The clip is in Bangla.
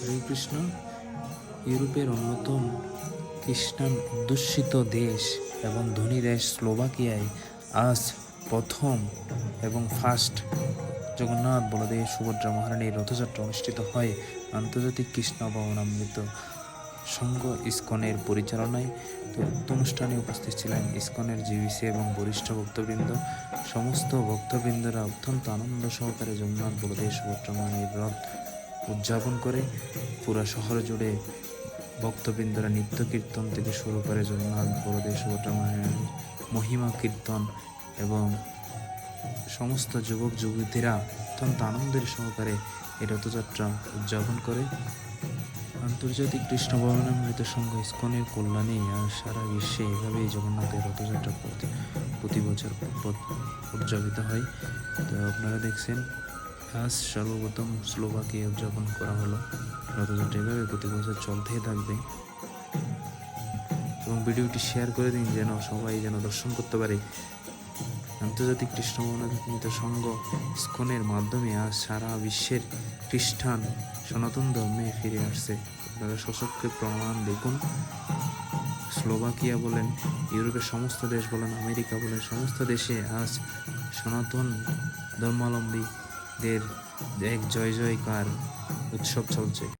হরে কৃষ্ণ ইউরোপের অন্যতম খ্রিস্টান অধ্যুষিত দেশ এবং ধনী দেশ স্লোভাকিয়ায় আজ প্রথম এবং ফার্স্ট জগন্নাথ বলদেব সুভদ্রা মহারানীর রথযাত্রা অনুষ্ঠিত হয় আন্তর্জাতিক কৃষ্ণ ভবনামৃত সংঘ ইস্কনের পরিচালনায়। অনুষ্ঠানে উপস্থিত ছিলেন ইস্কনের জিবিসি এবং বরিষ্ঠ ভক্তবৃন্দ। সমস্ত ভক্তবৃন্দরা অত্যন্ত আনন্দ সহকারে জগন্নাথ বলদেব সুভদ্রা মহারানীর রথ উদযাপন করে পুরা শহর জুড়ে ভক্তবৃন্দরা নিত্য কীর্তন থেকে শুরু করে জগন্নাথ বলদেব সুভদ্রা মহিমা কীর্তন এবং সমস্ত যুবক, যুবতীরা অত্যন্ত আনন্দের সহকারে এই রথযাত্রা উদযাপন করে। আন্তর্জাতিক কৃষ্ণ ভবনামৃত সংঘ ইস্কনের কল্যাণে আর সারা বিশ্বে এভাবেই জগন্নাথের রথযাত্রা প্রতি বছর উদযাপিত হয়। তো আপনারা দেখছেন আজ সর্বপ্রথম স্লোভাকে উদযাপন করা হলো। রথযাত্রা এভাবে প্রতি বছর চলতেই থাকবে। এবং ভিডিওটি শেয়ার করে দিন যেন সবাই যেন দর্শন করতে পারে। আন্তর্জাতিক কৃষ্ণ ভবনামৃত সংঘ স্কনের মাধ্যমে আজ সারা বিশ্বের খ্রিস্টান সনাতন ধর্মে ফিরে আসছে। আপনারা সশক্ত প্রমাণ দেখুন। স্লোভাকিয়া বলেন, ইউরোপের সমস্ত দেশ বলেন, আমেরিকা বলেন, সমস্ত দেশে আজ সনাতন ধর্মাবলম্বীদের এক জয় জয়কার উৎসব চলছে।